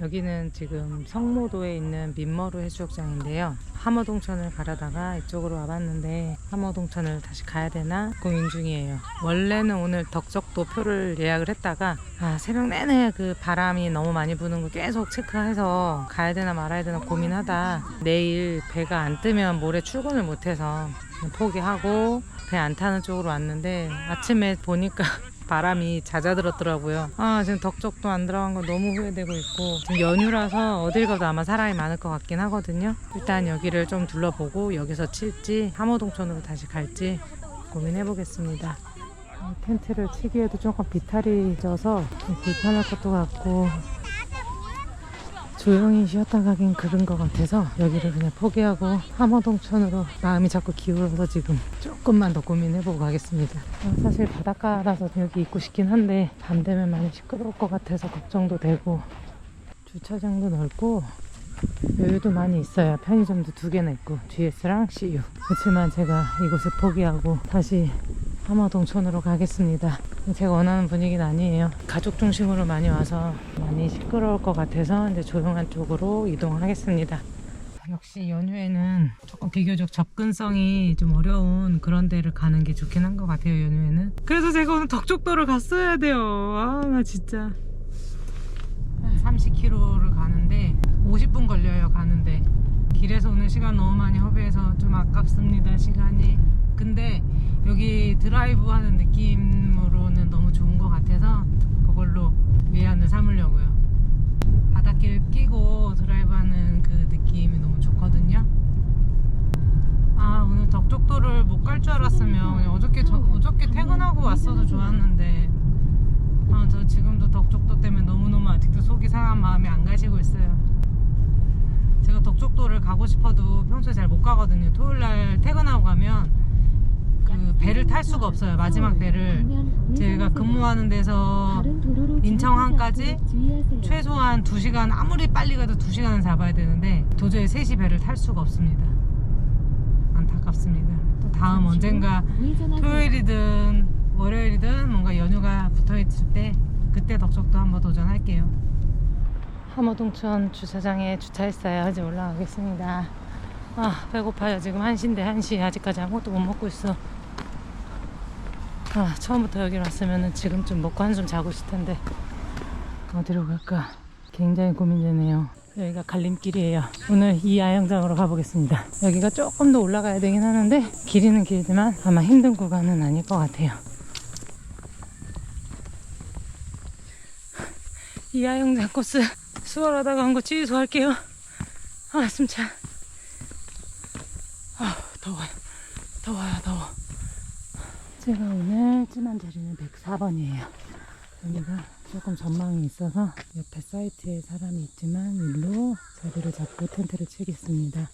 여기는 지금 성모도에 있는 민머루 해수욕장인데요. 함어동천을 가려다가 이쪽으로 와봤는데 함어동천을 다시 가야 되나 고민 중이에요. 원래는 오늘 덕적도 표를 예약을 했다가 아, 새벽 내내 그 바람이 너무 많이 부는 거 계속 체크해서 가야 되나 말아야 되나 고민하다 내일 배가 안 뜨면 모레 출근을 못해서 포기하고 배 안 타는 쪽으로 왔는데 아침에 보니까 바람이 잦아들었더라고요. 아, 지금 덕적도 안 들어간 거 너무 후회되고 있고, 지금 연휴라서 어딜 가도 아마 사람이 많을 것 같긴 하거든요. 일단 여기를 좀 둘러보고, 여기서 칠지, 함호동천으로 다시 갈지 고민해 보겠습니다. 텐트를 치기에도 조금 비탈이 져서 좀 불편할 것도 같고, 조용히 쉬었다 가긴 그런 것 같아서 여기를 그냥 포기하고 함어동천으로 마음이 자꾸 기울어서 지금 조금만 더 고민해보고 가겠습니다. 어, 사실 바닷가라서 여기 있고 싶긴 한데 밤 되면 많이 시끄러울 것 같아서 걱정도 되고 주차장도 넓고 여유도 많이 있어요. 편의점도 두 개나 있고 GS랑 CU. 그렇지만 제가 이곳을 포기하고 다시 함어동천으로 가겠습니다. 제가 원하는 분위기는 아니에요. 가족 중심으로 많이 와서 많이 시끄러울 것 같아서 이제 조용한 쪽으로 이동하겠습니다. 역시 연휴에는 조금 비교적 접근성이 좀 어려운 그런 데를 가는 게 좋긴 한 것 같아요, 연휴에는. 그래서 제가 오늘 덕족도를 갔어야 돼요. 아, 나 진짜. 한 30km를 가는데 50분 걸려요, 가는데. 길에서 오는 시간 너무 많이 허비해서 좀 아깝습니다, 시간이. 근데 여기 드라이브 하는 느낌으로는 너무 좋은 것 같아서 그걸로 위안을 삼으려고요. 바닷길 끼고 드라이브 하는 그 느낌이 너무 좋거든요. 아, 오늘 덕적도를 못 갈 줄 알았으면 어저께, 저, 어저께 퇴근하고 왔어도 좋았는데 아, 저 지금도 덕적도 때문에 너무너무 아직도 속이 상한 마음이 안 가시고 있어요. 제가 덕적도를 가고 싶어도 평소에 잘 못 가거든요. 토요일 날 퇴근하고 가면 그 배를 탈 수가 없어요. 마지막 배를. 제가 근무하는 데서 인천항까지 최소한 2시간 아무리 빨리 가도 2시간은 잡아야 되는데 도저히 3시 배를 탈 수가 없습니다. 안타깝습니다. 또 다음 언젠가 토요일이든 월요일이든 뭔가 연휴가 붙어 있을 때 그때 덕적도 한번 도전할게요. 함어동천 주차장에 주차했어요. 이제 올라가겠습니다. 아 배고파요. 지금 1시인데 1시 아직까지 아무것도 못 먹고 있어. 아 처음부터 여기 왔으면 지금쯤 먹고 한숨 자고 있을 텐데 어디로 갈까 굉장히 고민되네요. 여기가 갈림길이에요. 오늘 이 야영장으로 가보겠습니다. 여기가 조금 더 올라가야 되긴 하는데 길이는 길지만 아마 힘든 구간은 아닐 것 같아요. 이 야영장 코스 수월하다고 한 거 취소할게요. 아, 숨차. 아, 더워요. 더워요, 더워. 제가 오늘 찜한 자리는 104번이에요. 여기가 조금 전망이 있어서 옆에 사이트에 사람이 있지만 일로 자리를 잡고 텐트를 치겠습니다.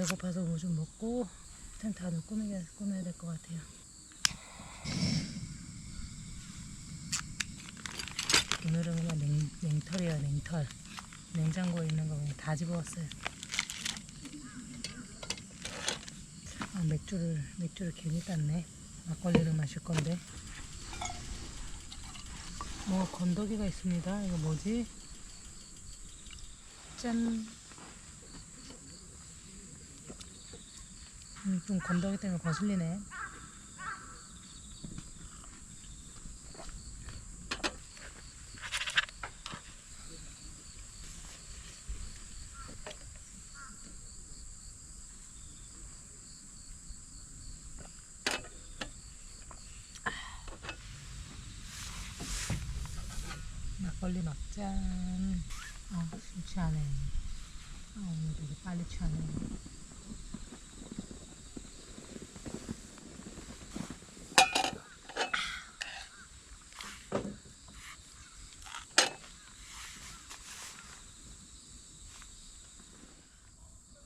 배고파서 뭐좀 먹고 텐트 안을 꾸미게, 꾸며야 될 것 같아요. 오늘은 그냥 냉, 냉털이에요, 냉털. 냉장고에 있는 거 그냥 다 집어왔어요. 아, 맥주를, 맥주를 괜히 땄네. 막걸리를 마실 건데. 뭐, 건더기가 있습니다. 이거 뭐지? 짠. 음, 좀 건더기 때문에 거슬리네. 막걸리 막잔. 아, 술 취하네. 아, 오늘 되게 빨리 취하네.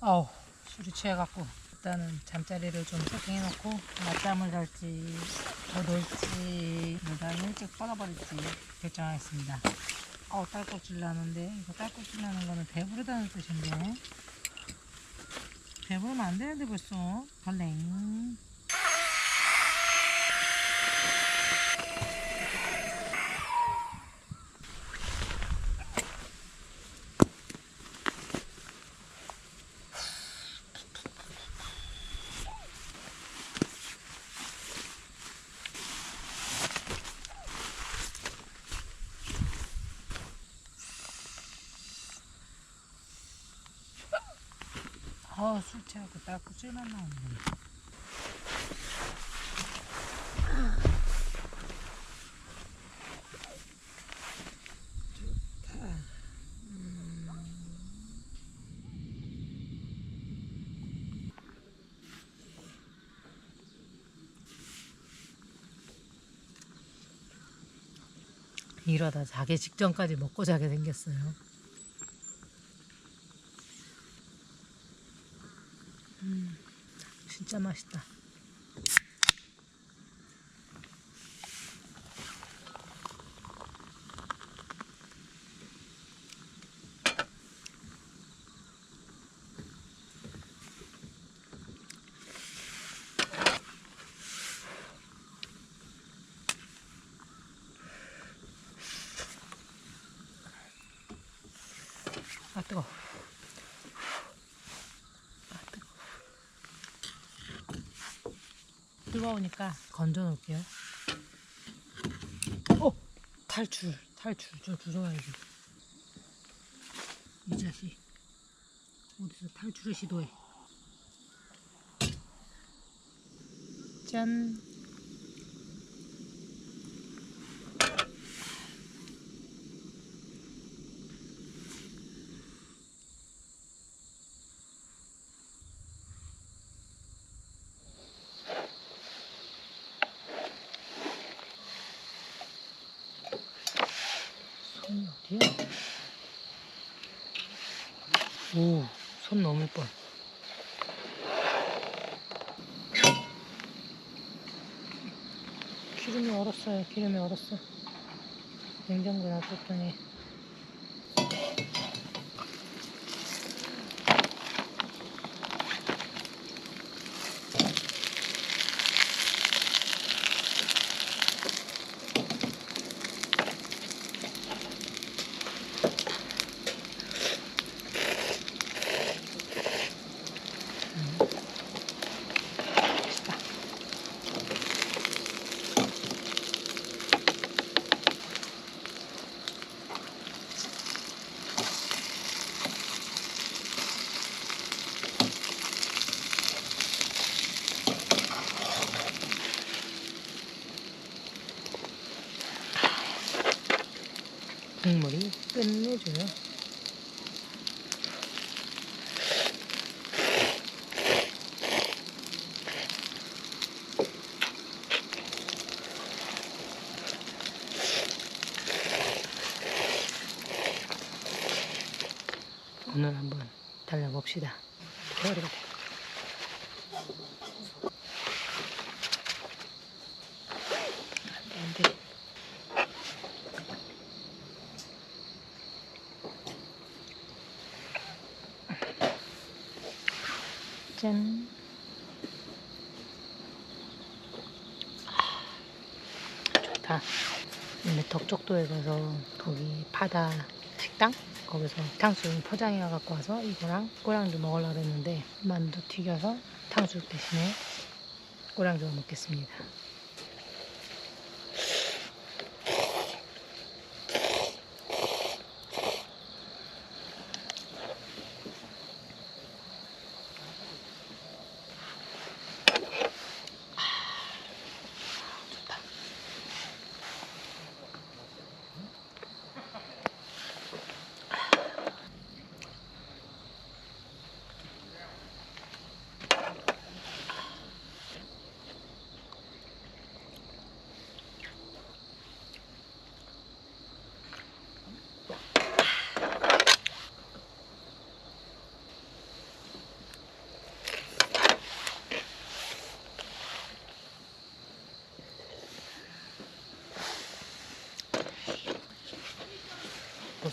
어우, 술이 취해갖고. 일단은 잠자리를 좀 세팅해놓고, 낮잠을 잘지, 더 놀지, 무단 일찍 뻗어버릴지 결정하겠습니다. 어, 딸꾹질 나는데, 이거 딸꾹질 나는 거는 배부르다는 뜻인데. 배부르면 안 되는데 벌써. 벌랭. 아, 술 취하고 딸꾹질만 나오네. 좋다. 이러다 자기 직전까지 먹고 자게 생겼어요. 음, 진짜 맛있다. 아 뜨거. 아 뜨거. 뜨거우니까 건져 놓을게요. 어 탈출 탈출 저 들어와야지. 이 자식 어디서 탈출을 시도해. 짠. 손이 어디야? 오, 손 넘을 뻔. 기름이 얼었어요. 기름이 얼었어. 냉장고에 놔뒀더니. 눈을 한번 달려봅시다. 겨울이가 돼. 안 짠. 아, 좋다. 옛날 덕적도에 가서 거기 바다 식당? 거기서 탕수육 포장해 갖고 와서 이거랑 꼬랑주 먹으려고 했는데 만두 튀겨서 탕수육 대신에 꼬랑주 먹겠습니다.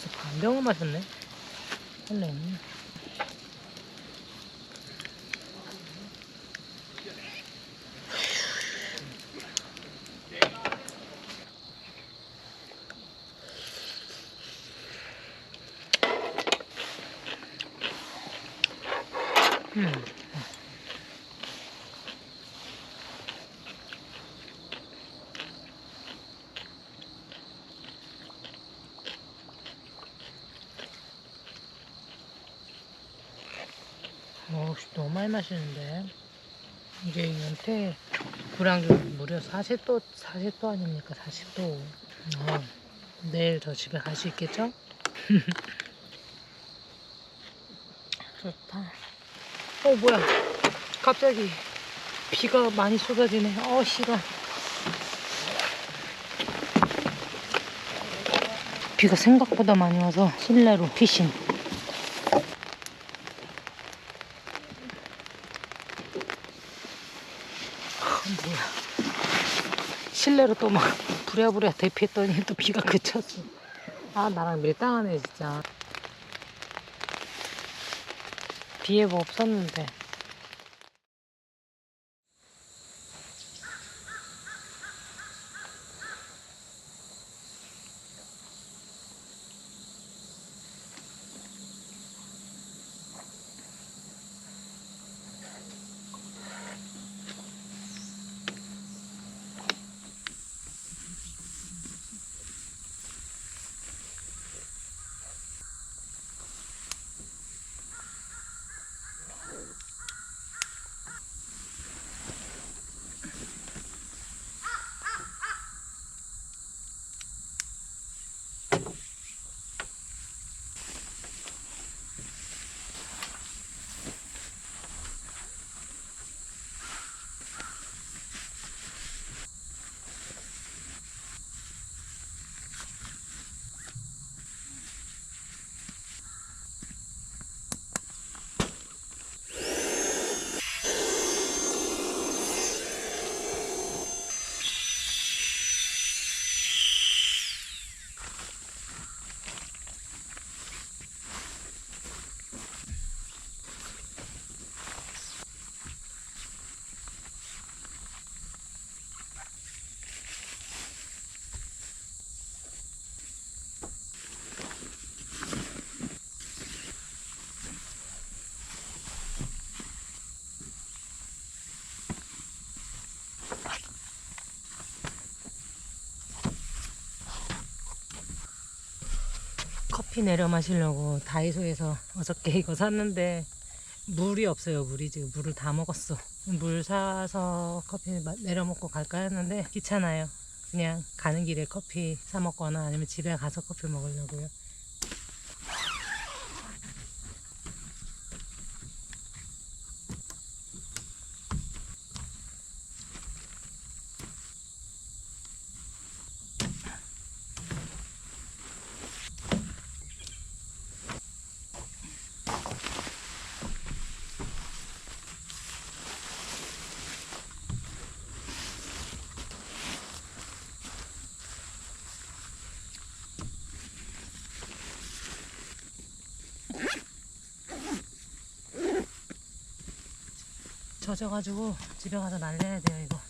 벌써 반병을 마셨네. 설레 많이 마시는데. 이제 연태 구량주 무려 40도, 40도 아닙니까? 40도. 어, 내일 저 집에 갈 수 있겠죠? 좋다. 어, 뭐야. 갑자기 비가 많이 쏟아지네. 어, 시간. 비가 생각보다 많이 와서 실내로 피신. 실내로 또 막 부랴부랴 대피했더니 또 비가 그쳤어. 아, 나랑 밀당하네, 진짜. 비에 뭐 없었는데. 커피 내려 마시려고 다이소에서 어저께 이거 샀는데 물이 없어요 물이 지금. 물을 다 먹었어. 물 사서 커피 마- 내려 먹고 갈까 했는데 귀찮아요. 그냥 가는 길에 커피 사 먹거나 아니면 집에 가서 커피 먹으려고요 젖어가지고 집에 가서 말려야 돼요 이거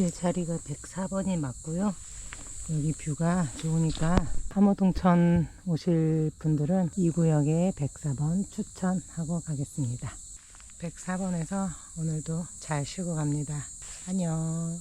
제 자리가 104번이 맞고요. 여기 뷰가 좋으니까 함호동천 오실 분들은 이 구역에 104번 추천하고 가겠습니다. 104번에서 오늘도 잘 쉬고 갑니다. 안녕.